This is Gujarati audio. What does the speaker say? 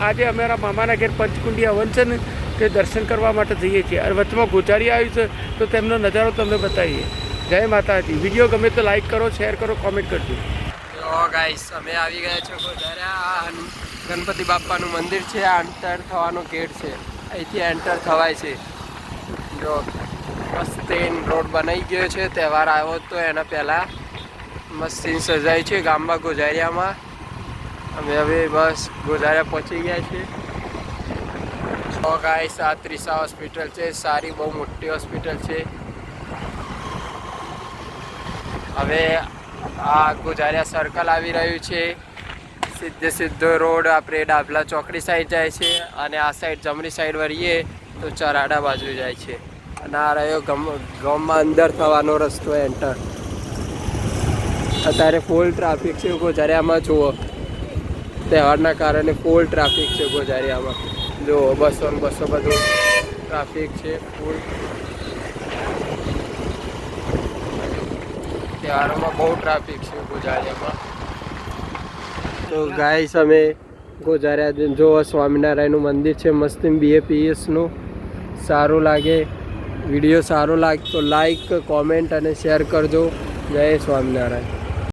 આજે અમારા મામાના ઘેર પંચકુંડી હવન છે તે દર્શન કરવા માટે જઈએ છીએ. અને વચમાં ગોચારી આવ્યું છે, તો તેમનો નજારો તમને બતાવીએ. જય માતાજી. વીડિયો ગમે તો લાઈક કરો, શેર કરો, કોમેન્ટ કરજો. ગાઈસ, અમે આવી ગયા છે આ ગણપતિ બાપાનું મંદિર છે. આ એન્ટર થવાનો ગેટ છે. અહીંથી એન્ટર થવાય છે. જો મસ્ત રોડ બનાવી ગયો છે. તહેવાર આવ્યો તો એના પહેલાં મસ્તીન સજાય છે ગામમાં ગોઝારિયામાં. અમે હવે બસ ગોધારા પહોંચી ગયા છીએ. તો ગાઈસ આ ત્રિસા હોસ્પિટલ છે. સારી બહુ મોટી હોસ્પિટલ છે. હવે આ ગુજારિયા સર્કલ આવી રહ્યું છે. સીધે સીધો રોડ આપણે ડાભલા ચોકડી સાઈડ જાય છે અને આ સાઈડ જમણી સાઈડ વળીએ તો ચરાડા બાજુ જાય છે. અને આ રહ્યો ગમ, ગામમાં અંદર થવાનો રસ્તો એન્ટર અત્યારે ફૂલ ટ્રાફિક છે ગોજારિયામાં જુઓ. તહેવારના કારણે ફૂલ ટ્રાફિક છે ગોજારિયામાં. જો બસો બસો બધું ટ્રાફિક છે ફૂલ તહેવારોમાં બહુ ટ્રાફિક છે ગોજારિયામાં. તો ગાય અમે ગોજારિયા જો સ્વામિનારાયણનું મંદિર છે, મસ્ત બીએપીએસનું સારું લાગે. વીડિયો સારો લાગે, તો લાઈક કોમેન્ટ અને શેર કરજો. જય સ્વામિનારાયણ.